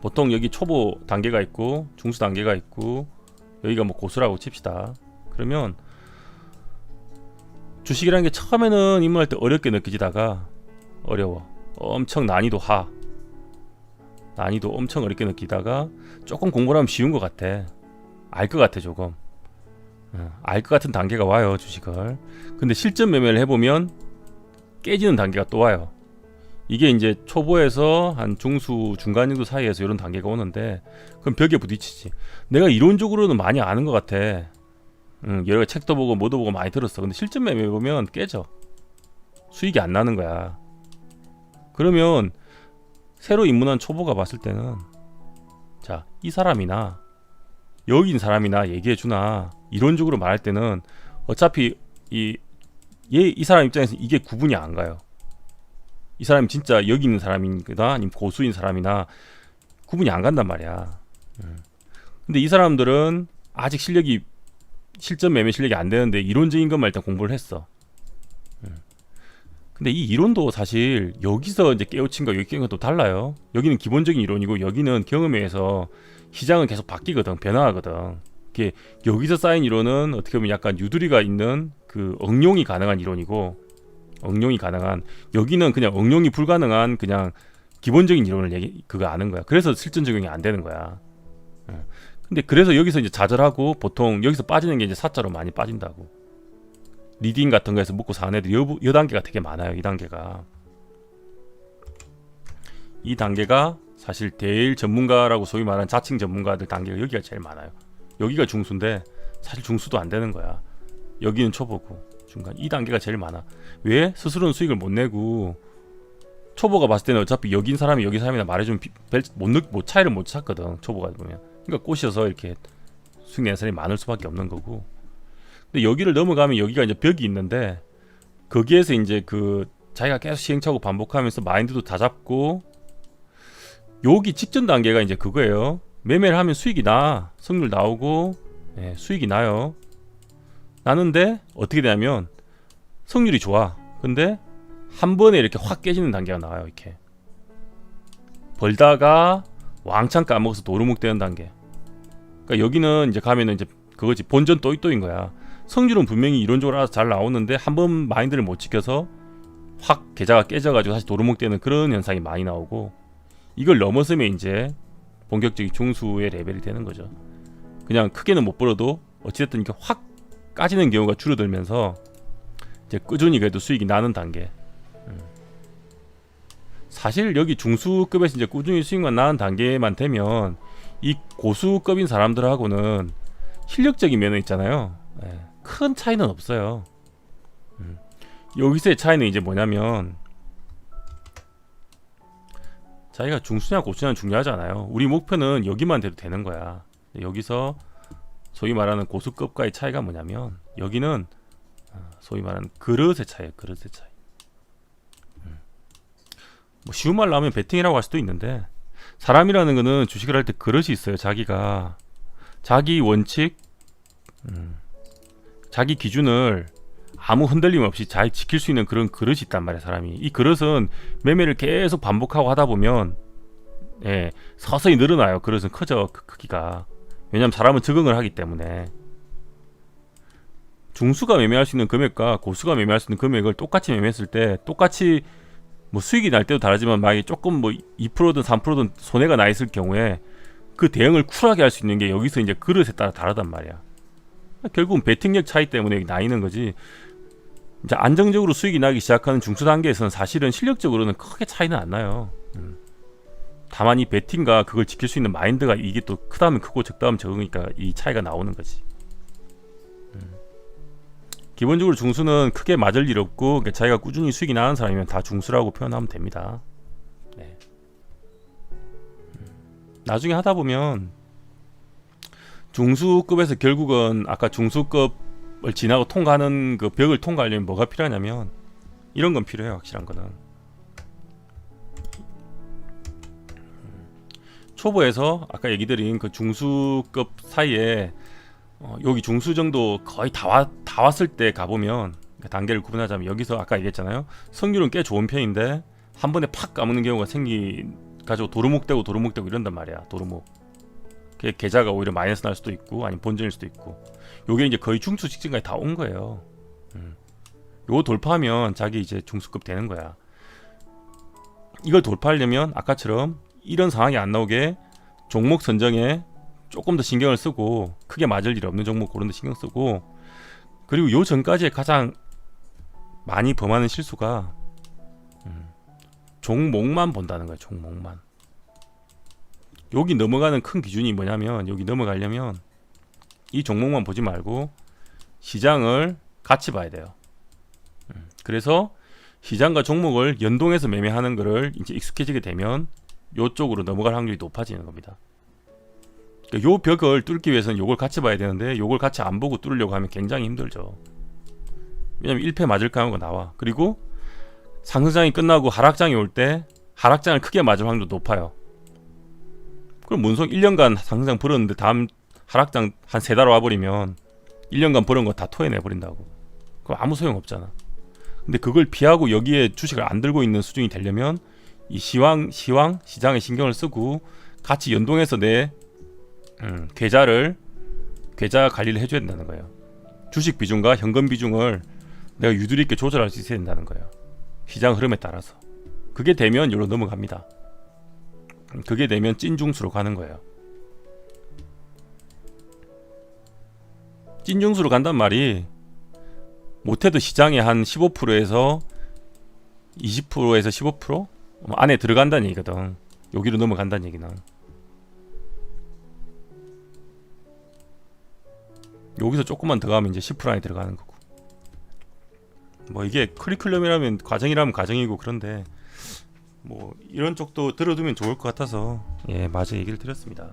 보통 여기 초보 단계가 있고 중수 단계가 있고 여기가 뭐 고수라고 칩시다. 그러면 주식이라는 게 처음에는 입문할 때 어렵게 느껴지다가 어려워. 엄청 난이도 하. 난이도 엄청 어렵게 느끼다가 조금 공부를 하면 쉬운 것 같아. 알 것 같아 조금. 알 것 같은 단계가 와요 주식을. 근데 실전 매매를 해보면 깨지는 단계가 또 와요. 이게 이제 초보에서 한 중수 중간 정도 사이에서 이런 단계가 오는데 그럼 벽에 부딪히지. 내가 이론적으로는 많이 아는 것 같아. 응, 여러 가지 책도 보고 뭐도 보고 많이 들었어. 근데 실전 매매 보면 깨져. 수익이 안 나는 거야. 그러면 새로 입문한 초보가 봤을 때는 자, 이 사람이나 여기 있는 사람이나 얘기해 주나 이론적으로 말할 때는 어차피 이 얘 이 사람 입장에서 이게 구분이 안 가요. 이 사람이 진짜 여기 있는 사람이나 아니면 고수인 사람이나 구분이 안 간단 말이야. 음. 근데 이 사람들은 아직 실력이 실전 매매 실력이 안 되는데 이론적인 것만 일단 공부를 했어. 음. 근데 이 이론도 사실 여기서 이제 깨우친 거 여기 깨우친 것도 달라요. 여기는 기본적인 이론이고 여기는 경험에 의해서 시장은 계속 바뀌거든, 변화하거든. 이게 여기서 쌓인 이론은 어떻게 보면 약간 유두리가 있는 그 응용이 가능한 이론이고 응용이 가능한 여기는 그냥 응용이 불가능한 그냥 기본적인 이론을 얘기 그거 아는 거야. 그래서 실전 적용이 안 되는 거야. 예. 근데 그래서 여기서 이제 좌절하고 보통 여기서 빠지는 게 이제 사자로 많이 빠진다고. 리딩 같은 거에서 먹고 사는 애들 여, 여 단계가 되게 많아요. 이 단계가. 이 단계가 사실 제일 전문가라고 소위 말하는 자칭 전문가들 단계가 여기가 제일 많아요. 여기가 중수인데 사실 중수도 안 되는 거야. 여기는 초보고 중간 이 단계가 제일 많아. 왜? 스스로는 수익을 못 내고 초보가 봤을 때는 어차피 여긴 사람이 여기 사람이나 말해주면 못, 느, 못 차이를 못 찾거든 초보가 보면. 그러니까 꼬셔서 이렇게 수익 내는 사람이 많을 수밖에 없는 거고. 근데 여기를 넘어가면 여기가 이제 벽이 있는데 거기에서 이제 그 자기가 계속 시행착오 반복하면서 마인드도 다 잡고 여기 직전 단계가 이제 그거예요. 매매를 하면 수익이 나 성률 나오고 예, 수익이 나요 나는데 어떻게 되냐면 성률이 좋아. 근데 한 번에 이렇게 확 깨지는 단계가 나와요 이렇게. 벌다가 왕창 까먹어서 도루묵 되는 단계. 그러니까 여기는 이제 가면은 이제 그거지 본전 또이또인 거야. 성질은 분명히 이론적으로 알아서 잘 나오는데 한 번 마인드를 못 지켜서 확 계좌가 깨져가지고 다시 도루묵 되는 그런 현상이 많이 나오고 이걸 넘어서면 이제 본격적인 중수의 레벨이 되는 거죠. 그냥 크게는 못 벌어도 어찌됐든 이렇게 확 까지는 경우가 줄어들면서 이제 꾸준히 그래도 수익이 나는 단계 사실 여기 중수급에서 이제 꾸준히 수익만 나는 단계만 되면 이 고수급인 사람들하고는 실력적인 면은 있잖아요. 예, 큰 차이는 없어요. 음. 여기서의 차이는 이제 뭐냐면 자기가 중수냐 고수냐 중요하지 않아요. 우리 목표는 여기만 돼도 되는 거야. 여기서 소위 말하는 고수급과의 차이가 뭐냐면 여기는 어, 소위 말하는 그릇의 차이예요. 그릇의 차이. 뭐 쉬운 말로 하면 베팅이라고 할 수도 있는데 사람이라는 거는 주식을 할 때 그릇이 있어요. 자기가 자기 원칙, 음, 자기 기준을 아무 흔들림 없이 잘 지킬 수 있는 그런 그릇이 있단 말이야 사람이. 이 그릇은 매매를 계속 반복하고 하다 보면 예, 서서히 늘어나요. 그릇은 커져 그 크기가. 왜냐하면 사람은 적응을 하기 때문에. 중수가 매매할 수 있는 금액과 고수가 매매할 수 있는 금액을 똑같이 매매했을 때 똑같이 뭐 수익이 날 때도 다르지만 만약에 조금 뭐 2%든 3%든 손해가 나 있을 경우에 그 대응을 쿨하게 할 수 있는 게 여기서 이제 그릇에 따라 다르단 말이야. 결국은 베팅력 차이 때문에 나이는 거지. 이제 안정적으로 수익이 나기 시작하는 중수 단계에서는 사실은 실력적으로는 크게 차이는 안 나요. 음. 다만 이 베팅과 그걸 지킬 수 있는 마인드가 이게 또 크다면 크고 적다면 적으니까 이 차이가 나오는 거지. 기본적으로 중수는 크게 맞을 일 없고 그러니까 자기가 꾸준히 수익이 나는 사람이면 다 중수라고 표현하면 됩니다. 네. 음. 나중에 하다 보면 중수급에서 결국은 아까 중수급을 지나고 통과하는 그 벽을 통과하려면 뭐가 필요하냐면 이런 건 필요해요 확실한 거는 초보에서 아까 얘기 드린 그 중수급 사이에 어, 여기 중수 정도 거의 다, 왔, 다 왔을 때 가보면 그 단계를 구분하자면 여기서 아까 얘기했잖아요. 성률은 꽤 좋은 편인데 한 번에 팍 까먹는 경우가 생기 가지고 도루묵 되고 도루묵 되고 이런단 말이야. 도루묵. 그 계좌가 오히려 마이너스 날 수도 있고 아니면 본전일 수도 있고. 요게 이제 거의 중수 직전까지 다 온 거예요. 음. 요거 돌파하면 자기 이제 중수급 되는 거야. 이걸 돌파하려면 아까처럼 이런 상황이 안 나오게 종목 선정에 조금 더 신경을 쓰고 크게 맞을 일 없는 종목 고른 데 신경 쓰고 그리고 요 전까지 가장 많이 범하는 실수가 음, 종목만 본다는 거예요. 종목만. 여기 넘어가는 큰 기준이 뭐냐면 여기 넘어가려면 이 종목만 보지 말고 시장을 같이 봐야 돼요. 음, 그래서 시장과 종목을 연동해서 매매하는 거를 이제 익숙해지게 되면 요쪽으로 넘어갈 확률이 높아지는 겁니다. 그러니까 요 벽을 뚫기 위해서는 요걸 같이 봐야 되는데 요걸 같이 안 보고 뚫으려고 하면 굉장히 힘들죠. 왜냐면 1패 맞을 가능성가 나와. 그리고 상승장이 끝나고 하락장이 올 때 하락장을 크게 맞을 확률도 높아요. 그럼 문성 1년간 상승장 벌었는데 다음 하락장 한 세 달 와버리면 1년간 벌은 거 다 토해내 버린다고. 그럼 아무 소용 없잖아. 근데 그걸 피하고 여기에 주식을 안 들고 있는 수준이 되려면 이 시황 시황 시장에 신경을 쓰고 같이 연동해서 내 음, 계좌를 계좌 관리를 해줘야 된다는 거예요. 주식 비중과 현금 비중을 내가 유두리 있게 조절할 수 있어야 된다는 거예요. 시장 흐름에 따라서. 그게 되면 여기로 넘어갑니다. 음, 그게 되면 찐중수로 가는 거예요. 찐중수로 간단 말이 못해도 시장에 한 15%에서 20%에서 15% 안에 들어간다는 얘기거든. 여기로 넘어간다는 얘기는. 여기서 조금만 더 가면 이제 10% 안에 들어가는 거고. 뭐 이게 커리큘럼이라면 과정이라면 과정이고 그런데 뭐 이런 쪽도 들어두면 좋을 것 같아서 예 마저 얘기를 드렸습니다.